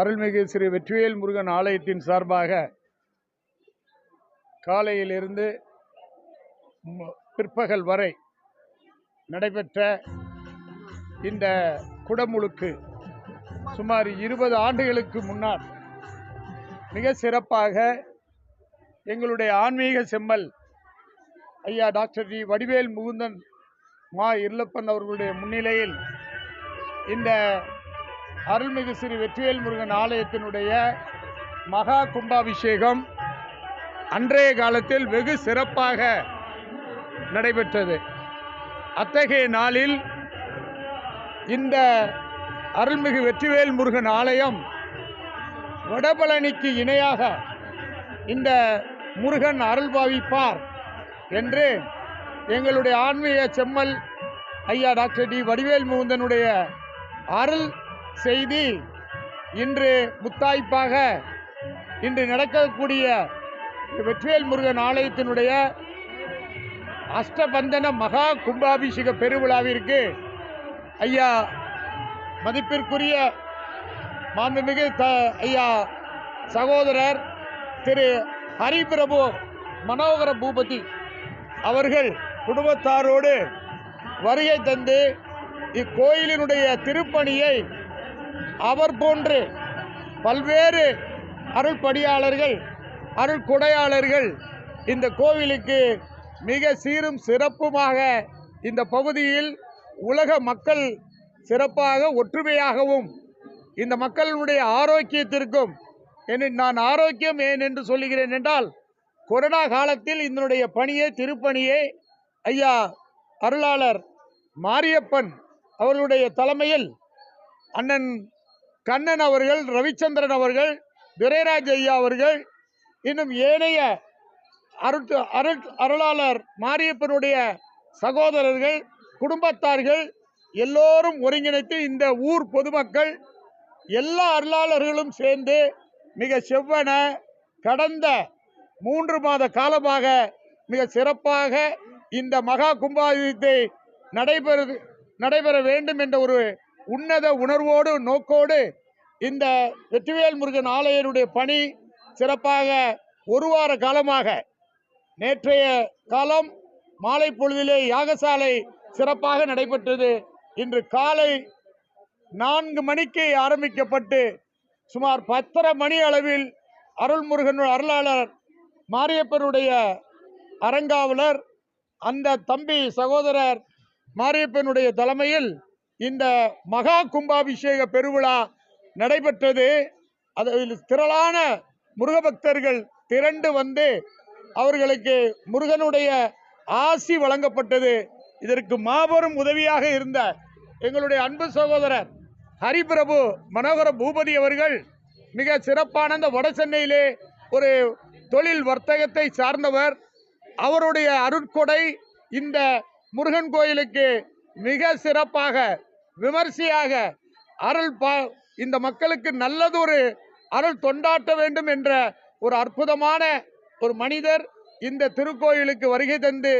அருள்மிகு ஸ்ரீ வெற்றிவேல் முருகன் ஆலயத்தின் சார்பாக காலையிலிருந்து பிற்பகல் வரை நடைபெற்ற இந்த குடமுழுக்கு சுமார் இருபது ஆண்டுகளுக்கு முன்னால் மிக சிறப்பாக எங்களுடைய ஆன்மீக செம்மல் ஐயா டாக்டர் ஜி வடிவேல் முகுந்தன் மா இருளப்பன் அவர்களுடைய முன்னிலையில் இந்த அருள்மிகு ஸ்ரீ வெற்றிவேல் முருகன் ஆலயத்தினுடைய மகா கும்பாபிஷேகம் அன்றைய காலத்தில் வெகு சிறப்பாக நடைபெற்றது. அத்தகைய நாளில் இந்த அருள்மிகு வெற்றிவேல் முருகன் ஆலயம் வடபழனிக்கு இணையாக இந்த முருகன் அருள் பாவிப்பார் என்று எங்களுடைய ஆன்மீக செம்மல் ஐயா டாக்டர் டி வடிவேல் முகுந்தனுடைய அருள் செய்தி. இன்று முத்தாய்ப்பாக இன்று நடக்கக்கூடிய வெற்றியல் வெற்றிவேல் முருகன் ஆலயத்தினுடைய அஷ்டபந்தன மகா கும்பாபிஷேக பெருவிழாவிற்கு ஐயா மதிப்பிற்குரிய மாண்புமிகு த ஐயா சகோதரர் திரு ஹரிபிரபு மனோகர பூபதி அவர்கள் குடும்பத்தாரோடு வருகை தந்து இக்கோயிலினுடைய திருப்பணியை அவர் போன்று பல்வேறு அருள்பணியாளர்கள் அருள்கொடையாளர்கள் இந்த கோவிலுக்கு மிக சீரும் சிறப்புமாக இந்த பகுதியில் உலக மக்கள் சிறப்பாக ஒற்றுமையாகவும் இந்த மக்களுடைய ஆரோக்கியத்திற்கும் என்று நான் ஆரோக்கியம் ஏன் என்று சொல்லுகிறேன் என்றால் கொரோனா காலத்தில் இதனுடைய பணியை திருப்பணியை ஐயா அருளாளர் மாரியப்பன் அவர்களுடைய தலைமையில் அண்ணன் கண்ணன் அவர்கள் ரவிச்சந்திரன் அவர்கள் துரைராஜ் ஐயா அவர்கள் இன்னும் ஏனைய அருட் அருட் அருளாளர் மாரியப்பனுடைய சகோதரர்கள் குடும்பத்தார்கள் எல்லோரும் ஒருங்கிணைத்து இந்த ஊர் பொதுமக்கள் எல்லா அருளாளர்களும் சேர்ந்து மிக செவ்வன கடந்த மூன்று மாத காலமாக மிக சிறப்பாக இந்த மகா கும்பாபிஷேகத்தை நடைபெறு நடைபெற வேண்டும் என்ற ஒரு உன்னத உணர்வோடு நோக்கோடு இந்த வெற்றிவேல் முருகன் ஆலயனுடைய பணி சிறப்பாக ஒரு வார காலமாக நேற்றைய காலம் மாலை பொழுதிலே யாகசாலை சிறப்பாக நடைபெற்றது. இன்று காலை நான்கு மணிக்கு ஆரம்பிக்கப்பட்டு சுமார் பத்தரை மணி அளவில் அருள்முருகன் அருளாளர் மாரியப்பனுடைய அரங்காவலர் அந்த தம்பி சகோதரர் மாரியப்பனுடைய தலைமையில் இந்த மகா கும்பாபிஷேக பெருவிழா நடைபெற்றது. அதில் திரளான முருகபக்தர்கள் திரண்டு வந்து அவர்களுக்கு முருகனுடைய ஆசி வழங்கப்பட்டது. இதற்கு மாபெரும் உதவியாக இருந்த எங்களுடைய அன்பு சகோதரர் ஹரிபிரபு மனோகர பூபதி அவர்கள் மிக சிறப்பான இந்த வட சென்னையிலே ஒரு தொழில் வர்த்தகத்தை சார்ந்தவர். அவருடைய அருட்கொடை இந்த முருகன் கோயிலுக்கு மிக சிறப்பாக விமர்சையாக அருள் பா இந்த மக்களுக்கு நல்லதொரு அருள் தொண்டாட்ட வேண்டும் என்ற ஒரு அற்புதமான ஒரு மனிதர் இந்த திருக்கோயிலுக்கு வருகை தந்து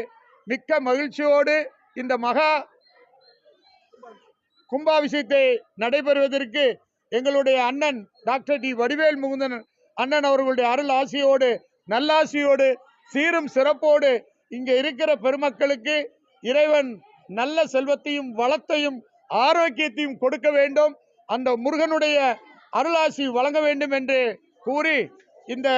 மிக்க மகிழ்ச்சியோடு இந்த மகா கும்பாபிஷேகத்தை நடைபெறுவதற்கு எங்களுடைய அண்ணன் டாக்டர் டி. வடிவேல் முகுந்தன் அண்ணன் அவர்களுடைய அருள் ஆசையோடு நல்லாசியோடு சீரும் சிறப்போடு இங்கே இருக்கிற பெருமக்களுக்கு இறைவன் நல்ல செல்வத்தையும் வளத்தையும் ஆரோக்கியத்தையும் கொடுக்க வேண்டும். அந்த முருகனுடைய அருளாசி வழங்க வேண்டும் என்று கூறி இந்த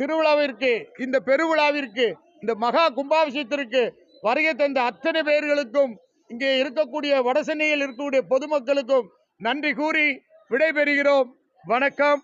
திருவிழாவிற்கு இந்த பெருவிழாவிற்கு இந்த மகா கும்பாபிஷேகத்திற்கு வருகை தந்த அத்தனை பேர்களுக்கும் இங்கே இருக்கக்கூடிய வடசென்னையில் இருக்கக்கூடிய பொதுமக்களுக்கும் நன்றி கூறி விடைபெறுகிறோம். வணக்கம்.